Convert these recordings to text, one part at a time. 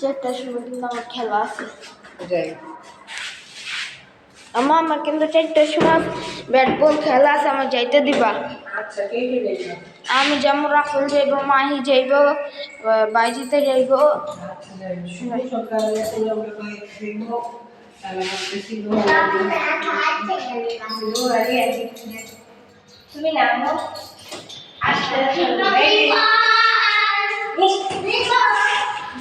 চারটার সময় কিন্তু আমার খেলা আছে যাই আমা আমার কিন্তু চারটার সময় ব্যাট বল খেলা আছে আমার যাইতে দিবা আচ্ছা কে কে যাইবা আমি যেমন রাফেল যাইব মাহি যাইব বাইজিতে যাইব যাই তুমি কই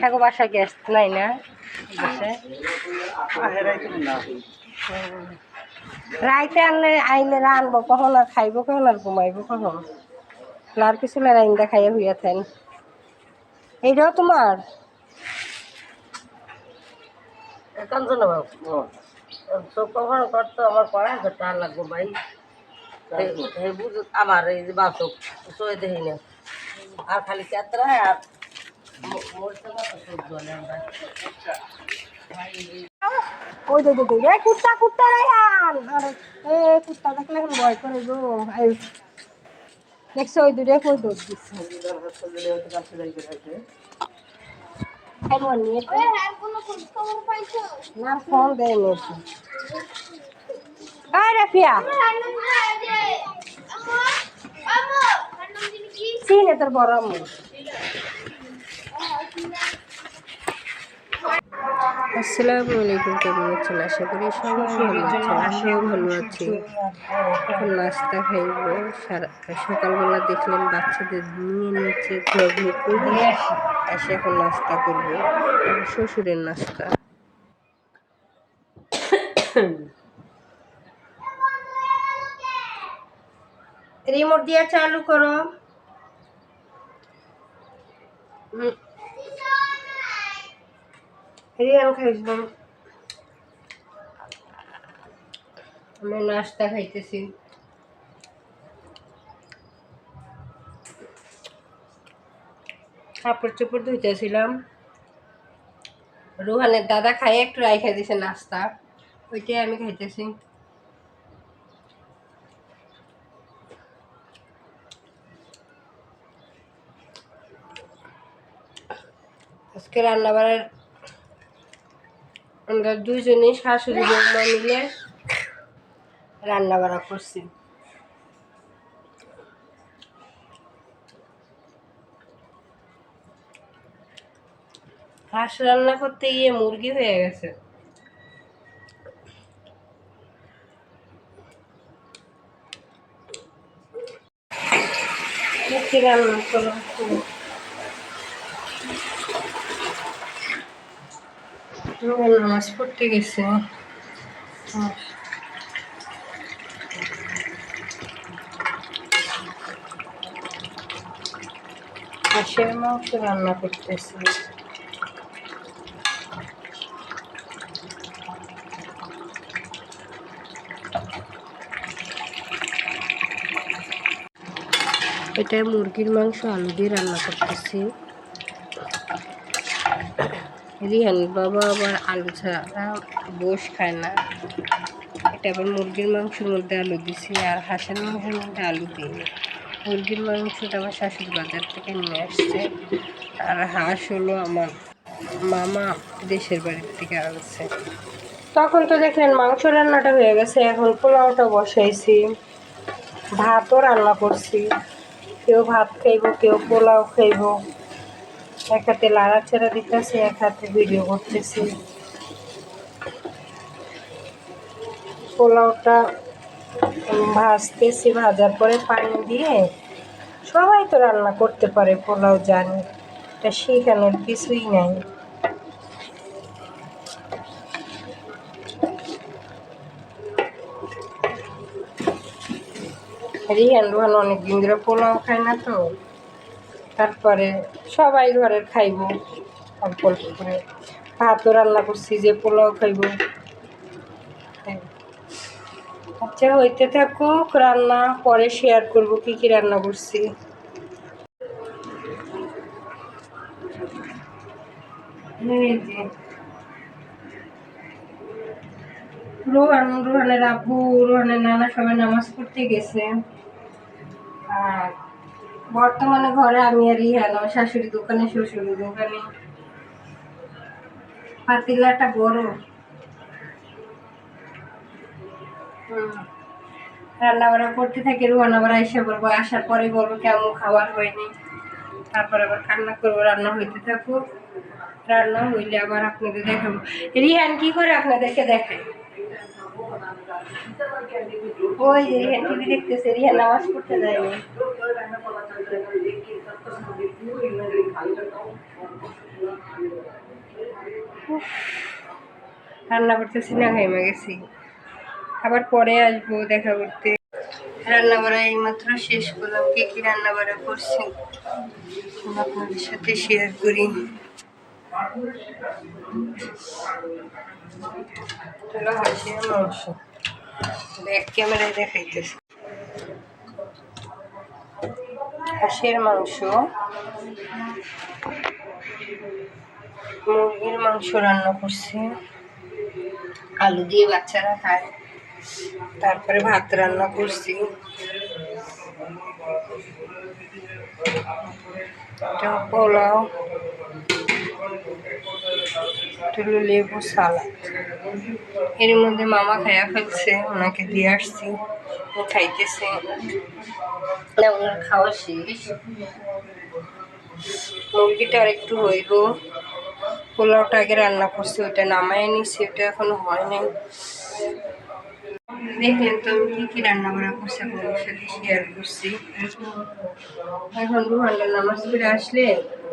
থাকো বাসা গ্যাস নাই না রাইতে আনলে আইলে রানবো কখন আর খাইবো, কখন আর ঘুমাইবো, কখন? লার কিছু রাইন্দা খাইয়া হইয়া থাকেন এইটাও তোমার? কাঞ্চনা বাবু তো কখনো করতো আমার পড়ায় তো টান লাগবো ভাই আমার এই যে বাসক না। আর খালি চাত্রায় আর ওই দে দে রে কুত্তা কুত্তা রে আরে, এ কুত্তা দেখলে এখন ভয় করে গো এই দেখছ, ওই দূরে কই দৌড় দিচ্ছে? না ফোন দেয় রাফিয়া! চিনে তোর বড় আম্মু। আসসালামু আলাইকুম কেমন আছেন? আশা করি সবাই ভালো আছেন আমিও ভালো আছি। এখন নাস্তা খাইব। সারা সকালবেলা দেখলেন বাচ্চাদের নিয়ে নিচ্ছে ঘুরে করে এসে এখন নাস্তা করব। শ্বশুরের নাস্তা। রিমোট দিয়ে চালু করো। রিয়ান খাইছিলাম আমি নাস্তা খাইতেছি। কাপড় চোপড় ধুইতেছিলাম। রুহানের দাদা খাই একটু রাইখা দিছে নাস্তা। ওইটাই আমি খাইতেছি। আজকে রান্না বাড়ার আমরা দুজনেই শাশুড়ি বৌমা মিলে রান্না বাড়া করছি। হাঁস রান্না করতে গিয়ে মুরগি হয়ে গেছে। রান্না করো রোহান নামাজ পড়তে গেছে। হাঁসের মাংস রান্না করতেছি। এটা মুরগির মাংস, আলু দিয়ে রান্না করতেছি। রিহান, বাবা আবার আলু ছাড়া। বস খায় না। এটা আবার মুরগির মাংসের মধ্যে আলু দিছি, আর হাঁসের মাংসের মধ্যে আলু দিই মুরগির মাংসটা আমার শাশুড়ি বাজার থেকে নিয়ে আসছে, আর হাঁস হলো আমার মামা দেশের বাড়ির থেকে আনছে। তখন তো দেখলেন মাংস রান্নাটা হয়ে গেছে, এখন পোলাওটা বসাইছি, ভাতও রান্না করছি। কেউ ভাত খাইব, কেউ পোলাও খাইব। এক হাতে লাড়াচাড়া দিতেছি, এক হাতে ভিডিও করতেছি। পোলাওটা ভাজতেছি, ভাজার পরে পানি দিয়ে সবাই তো রান্না করতে পারে পোলাও জানি এটা শেখানোর কিছুই নাই। রিহান রুহান অনেকদিন ধরে পোলাও খায় না তো। তারপরে সবাই ঘরের খাইব, অল্প অল্প করে। ভাতও রান্না করছি, যে পোলাও খাইব। আচ্ছা হইতে থাকুক, রান্না পরে শেয়ার করব কি কি রান্না করছি। রোহান, রোহানের আব্বু, রোহানের নানা সবাই নামাজ পড়তে গেছে। আর বর্তমানে ঘরে আমি আর ইহান আমার শাশুড়ি দোকানে শ্বশুরি দোকানে। পাতিলাটা বড়। রান্না বান্না করতে থাকি রোহান আবার আইসা বলব, আসার পরে বলব কেমন খাবার হয়নি। তারপর আবার কান্না করব, রান্না হইতে থাকুক। রান্না হইলে আবার আপনাদের দেখাবো। রিহান, কি করে আপনাদেরকে দেখায়? ওই রিহান টিভি দেখতেছে, রিহান নামাজ পড়তে যায়নি। রান্না করতেছি না, ঘেমে গেছি। আবার পরে আসব দেখা করতে। রান্না বাড়া এই মাত্র শেষ করলাম। কে কি রান্না বাড়া করছি? আপনাদের সাথে শেয়ার করি। হাসির মাংস। ব্যাক ক্যামেরায় দেখাইতেছে। হাঁসের মাংস। মুরগির মাংস রান্না করছি। আলু দিয়ে বাচ্চারা খায়। তারপরে ভাত রান্না করছি। পোলাও। হলো লেবু সালাদ। এর মধ্যে মামা খাইয়া ফেলছে, ওনাকে দিয়ে আসছি খাইতেছে। না, ওনার খাওয়া শেষ। মুরগিটা আর একটু হইব। পোলাওটা আগে রান্না করছি ওটা নামায় নিছি ওটা এখনও হয় নাই। দেখলেন তো, কি কি রান্না করা করছি, আপনাদের সাথে শেয়ার করছি। এখন ঘণ্টা নামাজ পড়ে আসলে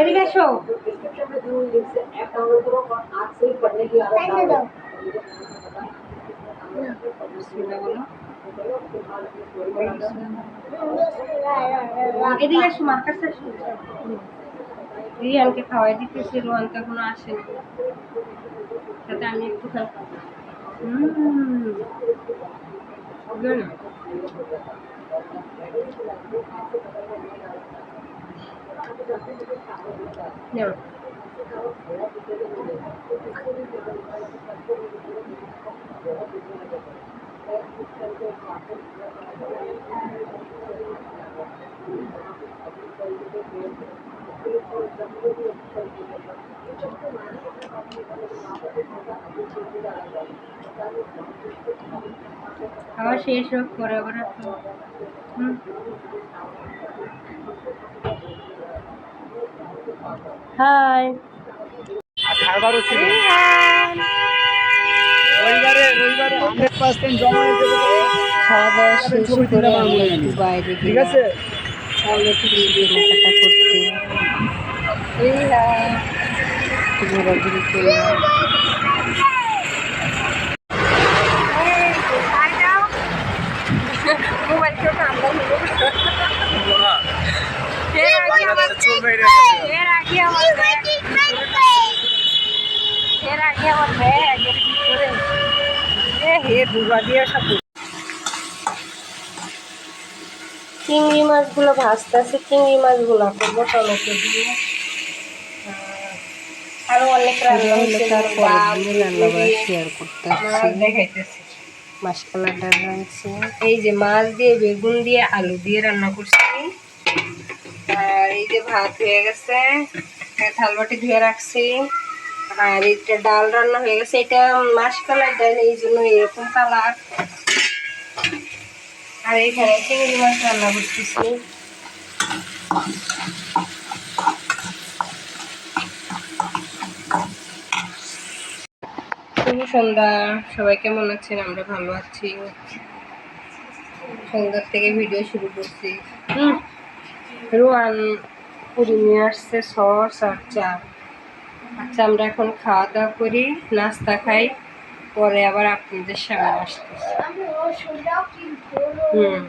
এদিকে এসো। এদিকে এসো মার্কাস খাওয়াই দিতেছি রোহান তো এখনও আসেনি তাতে আমি একটু হুম। No. খাওয়া শেষ হোক পরে আবার হাই। খাওয়া দাওয়া শেষ করে আমি বাইরে ঠিক আছে? করতে কেউ কান্দা এর আগে আমার ব্যাগ এর আগে আমার ব্যাগ এর ভিতরে এ হে দুবা দিয়ে সব চিংড়ি মাছগুলো ভাজতেছে চিংড়ি মাছগুলো করব টমেটো দিয়ে। আরও অনেক এই যে মাছ দিয়ে বেগুন দিয়ে আলু দিয়ে রান্না করছি। আর এই যে ভাত হয়ে গেছে থালবাটি ধুয়ে রাখছি। আর এটা ডাল রান্না হয়ে গেছে এটা মাসকালার ডাল এই জন্য এরকম কালার। আর এখানে চিংড়ি মাছ রান্না করতেছি। শুভ সন্ধ্যা, সবাই কেমন আছেন? আমরা ভালো আছি। সন্ধ্যার থেকে ভিডিও শুরু করছি। হুম, রোয়ান পুরি নিয়ে আসছে, সস আর চা। আচ্ছা আমরা এখন খাওয়া দাওয়া করি, নাস্তা খাই। পরে আবার আপনাদের সামনে আসতেছি। হুম।